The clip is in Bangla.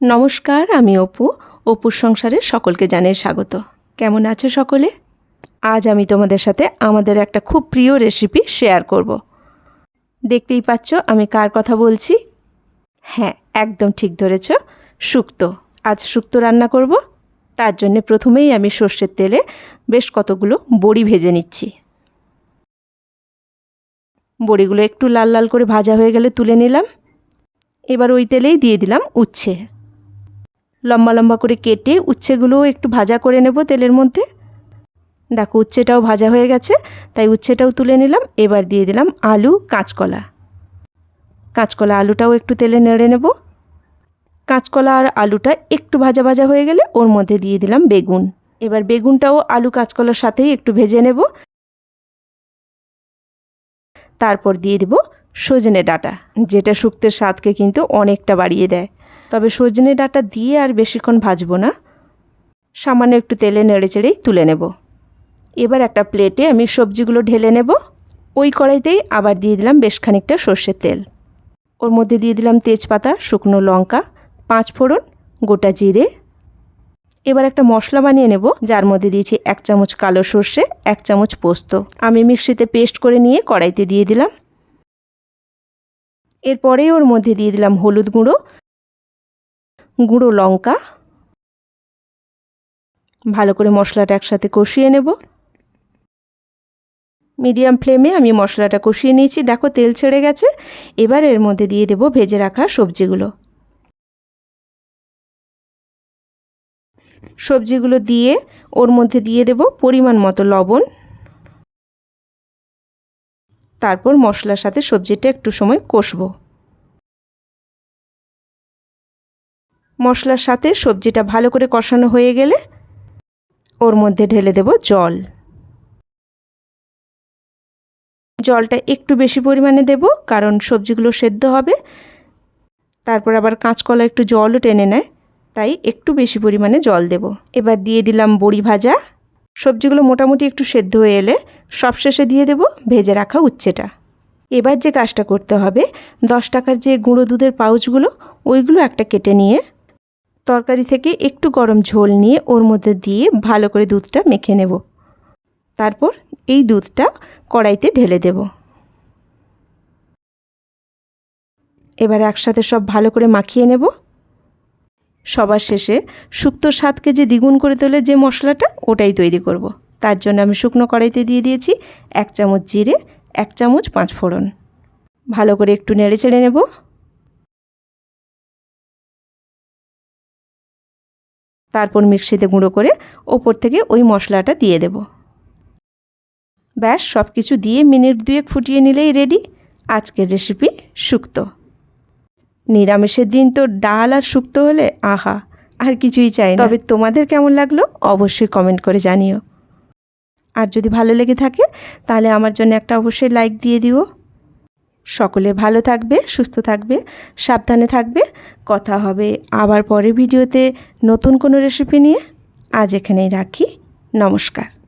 নমস্কার, আমি অপু। অপুর সংসারে সকলকে জানাই স্বাগত। কেমন আছো সকলে? আজ আমি তোমাদের সাথে আমাদের একটা খুব প্রিয় রেসিপি শেয়ার করব। দেখতেই পাচ্ছ আমি কার কথা বলছি? হ্যাঁ একদম ঠিক ধরেছ, শুক্তো। আজ শুক্তো রান্না করব। তার জন্য প্রথমেই আমি সর্ষের তেলে বেশ কতগুলো বড়ি ভেজে নিচ্ছি। বড়িগুলো একটু লাল লাল করে ভাজা হয়ে গেলে তুলে নিলাম। এবার ওই তেলেই দিয়ে দিলাম উচ্ছে। লম্বা লম্বা করে কেটে উচ্ছেগুলোও একটু ভাজা করে নেব তেলের মধ্যে। দেখো উচ্ছেটাও ভাজা হয়ে গেছে, তাই উচ্ছেটাও তুলে নিলাম। এবার দিয়ে দিলাম আলু, কাঁচকলা। কাঁচকলা আলুটাও একটু তেলে নেড়ে নেব। কাঁচকলা আর আলুটা একটু ভাজা ভাজা হয়ে গেলে ওর মধ্যে দিয়ে দিলাম বেগুন। এবার বেগুনটাও আলু কাঁচকলার সাথেই একটু ভেজে নেব। তারপর দিয়ে দেব সজনে ডাঁটা, যেটা শুক্তের স্বাদকে কিন্তু অনেকটা বাড়িয়ে দেয়। তবে সজনে ডাঁটা দিয়ে আর বেশিক্ষণ ভাজবো না। সামান্য একটু তেলে নেড়ে চেড়েই তুলে নেব। এবার একটা প্লেটে আমি সবজিগুলো ঢেলে নেব। ওই কড়াইতেই আবার দিয়ে দিলাম বেশ খানিকটা সর্ষের তেল। ওর মধ্যে দিয়ে দিলাম তেজপাতা, শুকনো লঙ্কা, পাঁচ ফোড়ন, গোটা জিরে। এবার একটা মশলা বানিয়ে নেব, যার মধ্যে দিয়েছি এক চামচ কালো সর্ষে, এক চামচ পোস্ত। আমি মিক্সিতে পেস্ট করে নিয়ে কড়াইতে দিয়ে দিলাম। এরপরে ওর মধ্যে দিয়ে দিলাম হলুদ গুঁড়ো গুঁড়ো লঙ্কা। ভালো করে মশলাটা একসাথে কষিয়ে নেব। মিডিয়াম ফ্লেমে আমি মশলাটা কষিয়ে নিয়েছি। দেখো তেল ছেড়ে গেছে। এবার এর মধ্যে দিয়ে দেব ভেজে রাখা সবজিগুলো। সবজিগুলো দিয়ে ওর মধ্যে দিয়ে দেব পরিমাণ মতো লবণ। তারপর মশলার সাথে সবজিটা একটু সময় কষবো। মশলার সাথে সবজিটা ভালো করে কষানো হয়ে গেলে ওর মধ্যে ঢেলে দেব জল। জলটা একটু বেশি পরিমাণে দেব, কারণ সবজিগুলো সেদ্ধ হবে। তারপর আবার কাঁচকলা একটু জলও টেনে নেয়, তাই একটু বেশি পরিমাণে জল দেব। এবার দিয়ে দিলাম বড়ি ভাজা। সবজিগুলো মোটামুটি একটু সেদ্ধ হয়ে এলে সবশেষে দিয়ে দেব ভেজে রাখা উচ্ছেটা। এবার যে কাজটা করতে হবে, দশ টাকার যে গুঁড়ো দুধের পাউচগুলো, ওইগুলো একটা কেটে নিয়ে তরকারি থেকে একটু গরম ঝোল নিয়ে ওর মধ্যে দিয়ে ভালো করে দুধটা মেখে নেব। তারপর এই দুধটা কড়াইতে ঢেলে দেব। এবার একসাথে সব ভালো করে মাখিয়ে নেব। সবার শেষে শুক্তোর স্বাদকে যে দ্বিগুণ করে তোলে যে মশলাটা, ওটাই তৈরি করব। তার জন্য আমি শুকনো কড়াইতে দিয়ে দিয়েছি এক চামচ জিরে, এক চামচ পাঁচ ফোড়ন ভালো করে একটু নেড়ে চেড়ে নেব। তারপর মিক্সিতে গুঁড়ো করে ওপর থেকে ওই মশলাটা দিয়ে দেব। ব্যাস সব কিছু দিয়ে মিনিট দুয়েক ফুটিয়ে নিলেই রেডি। আজকের রেসিপি শুক্তো নিরামিষের দিন তো ডাল আর শুক্তো হলে আহা, আর কিছুই চাই তবে তোমাদের কেমন লাগল অবশ্যই কমেন্ট করে জানিও। আর যদি ভালো লেগে থাকে, তাহলে আমার জন্য একটা অবশ্যই লাইক দিয়ে দিও। সকলে ভালো থাকবে, সুস্থ থাকবে, সাবধানে থাকবে। কথা হবে আবার পরে ভিডিওতে নতুন কোনো রেসিপি নিয়ে। আজ এখানেই রাখি। নমস্কার।